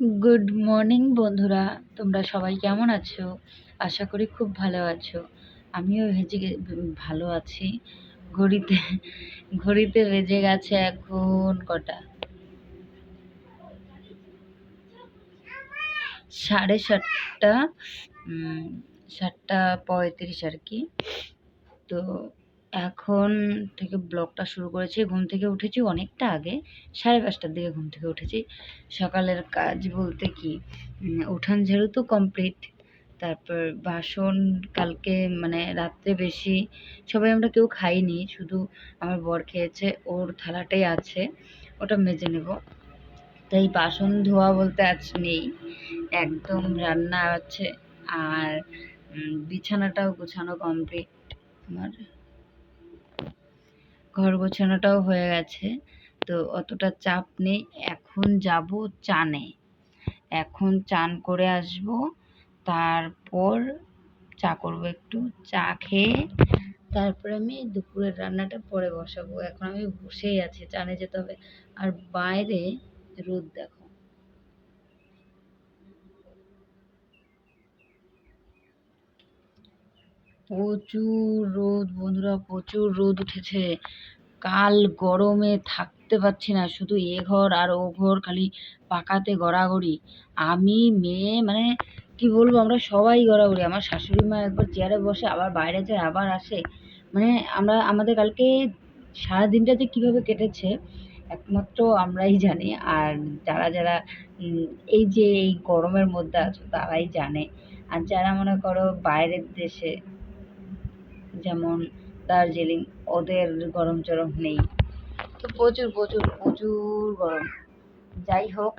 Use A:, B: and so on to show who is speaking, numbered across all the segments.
A: Good morning বন্ধুরা। তোমরা সবাই কেমন আছো? আশা করি খুব ভালো আছো। আমিও ভেজে ভালো আছি। ঘড়িতে ঘড়িতে বেজে গেছে এখন কটা? সাড়ে সাতটা সাতটা পঁয়ত্রিশ আর কি। তো এখন থেকে ব্লগটা শুরু করেছি, ঘুম থেকে উঠেছি অনেকটা আগে, সাড়ে পাঁচটার দিকে ঘুম থেকে উঠেছি। সকালের কাজ বলতে কি উঠান ঝাড়ু তো কমপ্লিট তারপর বাসন কালকে মানে রাত্রে বেশি সবাই আমরা কেউ খাইনি, শুধু আমার বর খেয়েছে, ওর থালাটাই আছে, ওটা মেজে নেব। তাই বাসন ধোয়া বলতে আজ নেই, একদম রান্না আছে, আর বিছানাটাও গোছানো কমপ্লিট আমার ঘর গোছানোটাও হয়ে গেছে। তো অতটা চাপ নেই। এখন যাব চানে। এখন চান করে আসব। তারপর চা করব একটু। চা খেয়ে তারপরে আমি দুপুরের রান্নাটা পরে বসাবো। এখন আমি বসেই আছি। চানে যেতে হবে। আর বাইরে রোদ দেখো। প্রচুর রোদ বন্ধুরা, প্রচুর রোদ উঠেছে। কাল গরমে থাকতে পারছি না, শুধু এ ঘর আর ও ঘর খালি পাকাতে গড়াগড়ি। আমি মেয়ে মানে কি বলব, আমরা সবাই গড়াগড়ি। আমার শাশুড়ি মা একবার চেয়ারে বসে আবার বাইরে যায়, আবার আসে। মানে আমরা, আমাদের কালকে সারা দিনটা যে কীভাবে কেটেছে, একমাত্র আমরাই জানি। আর যারা যারা এই যে এই গরমের মধ্যে আছো, তারাই জানে। আর যারা মনে করো বাইরের দেশে যেমন দার্জিলিং, ওদের গরম চরম নেই। তো প্রচুর প্রচুর প্রচুর গরম। যাই হোক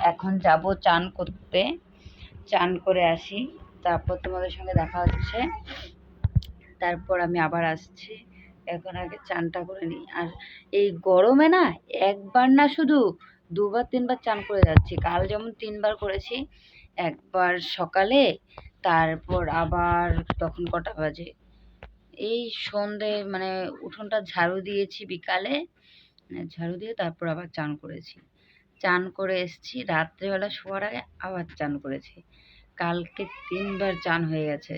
A: এখন যাব চান করতে। চান করে আসি। তারপর তোমাদের সঙ্গে দেখা হচ্ছে। তারপর আমি আবার আসছি। এখন আগে চানটা করে নিই। আর এই গরমে না, একবার না শুধু দুবার, তিনবার চান করে যাচ্ছি। কাল যেমন তিনবার করেছি, একবার সকালে, তারপর আবার তখন কটা বাজে? এই সন্ধে মানে উঠোনটা ঝাড়ু দিয়েছি বিকালে আহ, ঝাড়ু দিয়ে তারপর আবার চান করেছি। চান করে এসেছি রাত্রেবেলা শোয়ার আগে আবার চান করেছি। কালকে তিনবার চান হয়ে গেছে।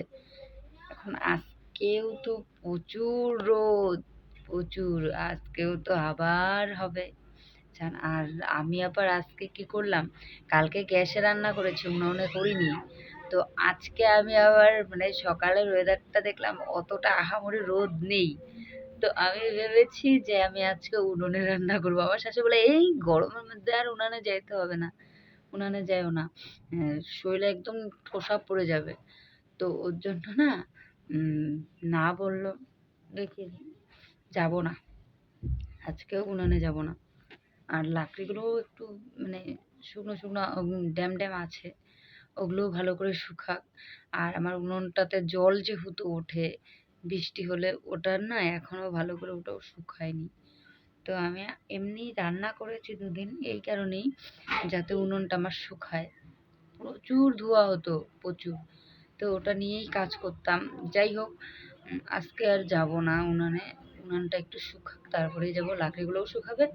A: এখন আজকেও তো প্রচুর রোদ প্রচুর আজকেও তো আবার হবে। চান আর আমি আবার আজকে কি করলাম? কালকে গ্যাসে রান্না করেছি উনুনে করিনি। তো আজকে আমি আবার মানে সকালের ওয়েদারটা দেখলাম, অতটা আহামরি রোদ নেই। তো আমি ভেবেছি যে আমি আজকে উনুনে রান্না করব। আমার শাশু বলে, এই গরমের মধ্যে আর উনানে যাইতে হবে না, উনানে যাইও না। শরীরে একদম ঠোসা পড়ে যাবে। তো ওর জন্য না না বলল, দেখি, যাব না। আজকেও উনানে যাব না। আর লাকড়িগুলোও একটু মানে শুকনো শুকনো ড্যাম ড্যাম আছে। ওগুলোও ভালো করে শুকাক। আর আমার উনুনটাতে জল যেহেতু ওঠে, বৃষ্টি হলে ওটার না এখনও ভালো করে ওটাও শুকায়নি। তো আমি এমনি রান্না করেছি দুদিন, এই কারণেই যাতে উনুনটা আমার শুকায়। প্রচুর ধোঁয়া হতো, প্রচুর। তো ওটা নিয়েই কাজ করতাম। যাই হোক আজকে আর যাব না উনানে। উনানটা একটু শুকাক, তারপরেই যাব। লাকড়িগুলোও শুকাবে,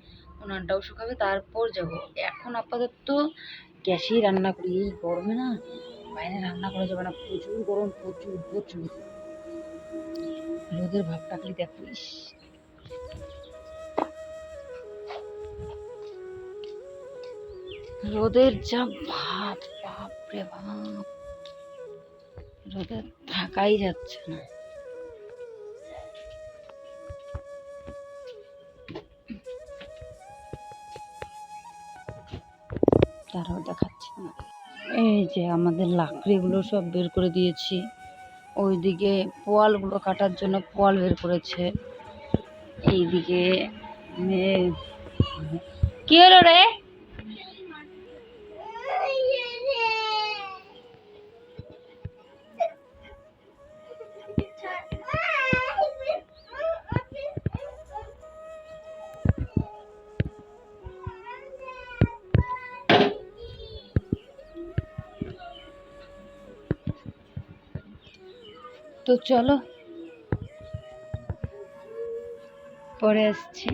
A: উনানটাও শুকাবে, তারপর যাব। এখন আপাতত গ্যাসেই রান্না করি, এই গরমে না বাইরে রান্না করা যাবে না, প্রচুর গরম, প্রচুর প্রচুর। রোদের ভাবটা খালি দেখো, ইস। রোদের যা ভাব বাপ রে বাপ। রোদে থাকাই যাচ্ছে না। তারাও দেখাচ্ছে না। এই যে আমাদের লাকড়িগুলো সব বের করে দিয়েছি। ওইদিকে পোয়ালগুলো কাটার জন্য পোয়াল বের করেছে। এইদিকে কি রে? তো চলো। পরে আসছি।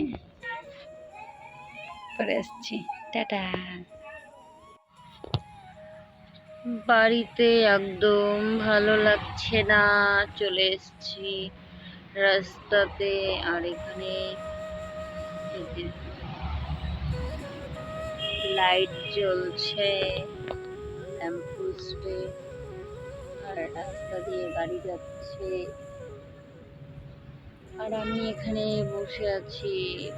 A: পরে আসছি। টাটা। বাড়িতে একদম ভালো লাগছে না, চলে এসেছি রাস্তাতে আর এখানে লাইট জ্বলছে ল্যাম্পপোস্টে রাস্তা দিয়ে গাড়ি যাচ্ছে। আর আমি এখানে বসে আছি,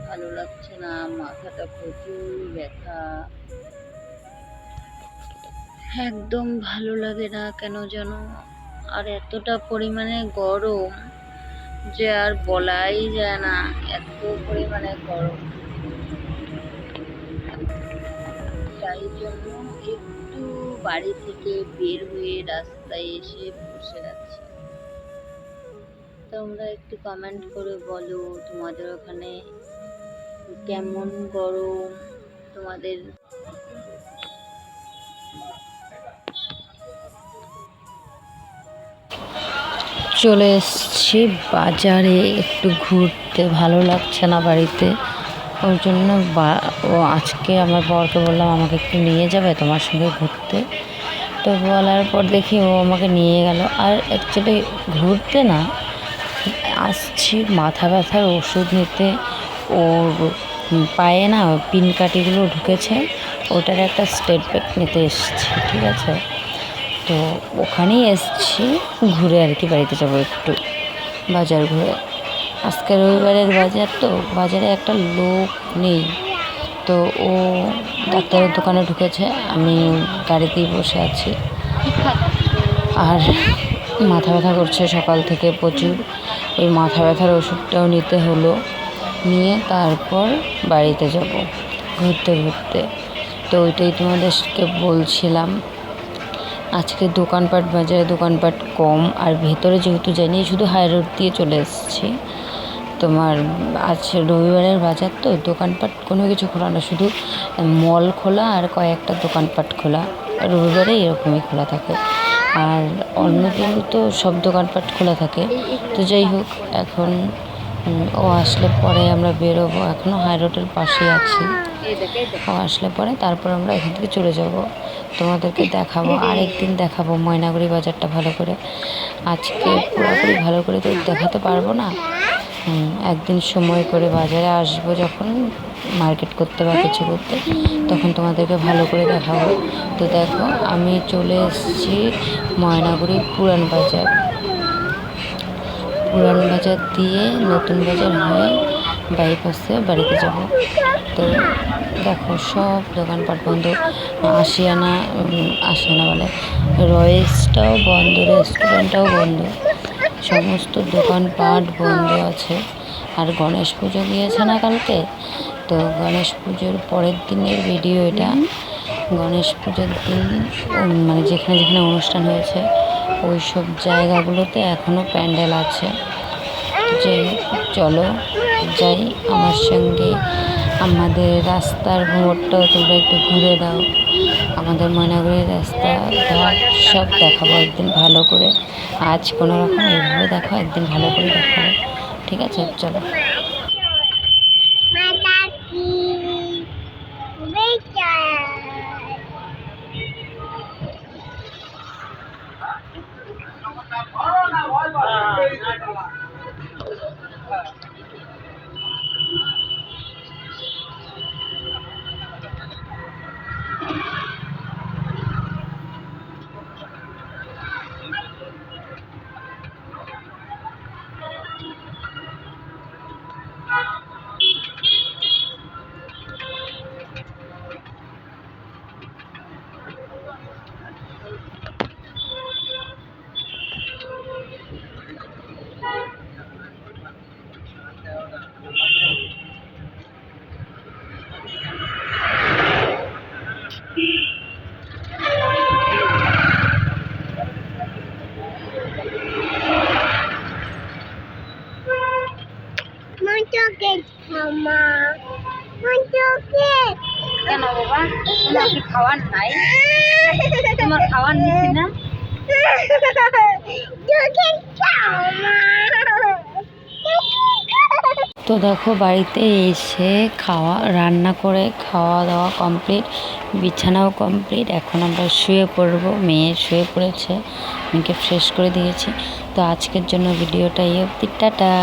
A: ভালো লাগছে না, মাথাটা প্রচুর ব্যথা। একদম ভালো লাগে না কেন যেন আর এতটা পরিমাণে গরম যে আর বলাই যায় না, এত পরিমাণে গরম। তাই জন্য বাড়ি থেকে বের হয়ে রাস্তায় এসে বসে আছি। তোমরা একটু কমেন্ট করে বলো তোমাদের ওখানে কেমন গরম, তোমাদের চলে এসেছি বাজারে, একটু ঘুরতে, ভালো লাগছে না বাড়িতে। ওই জন্য বা- ও আজকে আমার বরকে বললাম, আমাকে একটু নিয়ে যাবে তোমার সঙ্গে ঘুরতে? তো বলার পর দেখি ও আমাকে নিয়ে গেল। আর অ্যাকচুয়ালি ঘুরতে না, আসছি, মাথা ব্যথার ওষুধ নিতে। ওর পায়ে না পিন কাটিগুলো ঢুকেছে। ওটার একটা স্টেট ব্যাক নিতে এসেছি, ঠিক আছে? তো ওখানেই এসছি, ঘুরে আর কি বাড়িতে যাব একটু, বাজার ঘুরে। আজকে রবিবারের বাজার তো, বাজারে একটা লোক নেই। তো ও ডাক্তারের দোকানে ঢুকেছে, আমি গাড়িতেই বসে আছি। আর মাথা ব্যথা করছে সকাল থেকে প্রচুর। ওই মাথা ব্যথার ওষুধটাও নিতে হলো। নিয়ে তারপর বাড়িতে যাব, ঘুরতে ঘুরতে। তো ওইটাই তোমাদেরকে বলছিলাম। আজকে দোকানপাট বাজারে দোকানপাট কম, আর ভেতরে যেহেতু জানি শুধু হাই রোড দিয়ে চলে এসেছি তোমার, আজ রবিবারের বাজার তো, দোকানপাট কোনো কিছু খোলা না, শুধু মল খোলা আর কয়েকটা দোকানপাট খোলা। রবিবারে এরকমই খোলা থাকে। আর অন্য দিন তো সব দোকানপাট খোলা থাকে। তো যাই হোক, এখন ও আসলে পরে আমরা বেরোবো। এখনও হাই রোডের পাশেই আছি। ও আসলে পরে, তারপর আমরা এখান থেকে চলে যাব। তোমাদেরকে দেখাবো, আরেকদিন দেখাবো ময়নাগুড়ি বাজারটা ভালো করে। আজকে পুরোপুরি ভালো করে তো দেখাতে পারব না। একদিন সময় করে বাজারে আসব যখন মার্কেট করতে বা কিছু করতে তখন তোমাদেরকে ভালো করে দেখাবো। তো দেখো আমি চলে এসেছি ময়নাগুড়ি পুরান বাজার। পুরান বাজার দিয়ে নতুন বাজার হয়ে বাইপাসে বাড়িতে যাব। তো দেখো সব দোকানপাট বন্ধ। আশিয়ানা উম, আশিয়ানা বলে। রয়েসটাও বন্ধ রেস্টুরেন্টটাও বন্ধ। সমস্ত দোকানপাট বন্ধ আছে। আর গণেশ পুজো গিয়েছে না কালকে? তো গণেশ পুজোর পরের দিনের ভিডিও এটা। গণেশ পুজোর দিন মানে যেখানে যেখানে অনুষ্ঠান হয়েছে ওই সব জায়গাগুলোতে এখনও প্যান্ডেল আছে। যে চলো, যাই, আমার সঙ্গে আমাদের রাস্তার ভোরটাও তোমরা একটু ঘুরে দাও আমাদের ময়নাগুড়ির রাস্তা ঘাট সব দেখাবো, একদিন ভালো করে আজ কোনো রকম এইভাবে দেখো, একদিন ভালো করে দেখাবো ঠিক আছে, চলো
B: Mataki. Richard.
A: তো দেখো, বাড়িতে এসে খাওয়া, রান্না করে খাওয়া দাওয়া কমপ্লিট, বিছানাও কমপ্লিট। এখন আমরা শুয়ে পড়ব, মেয়ে শুয়ে পড়েছে, মেয়েকে ফ্রেশ করে দিয়েছি। তো আজকের জন্য ভিডিওটা অবধি, টাটা।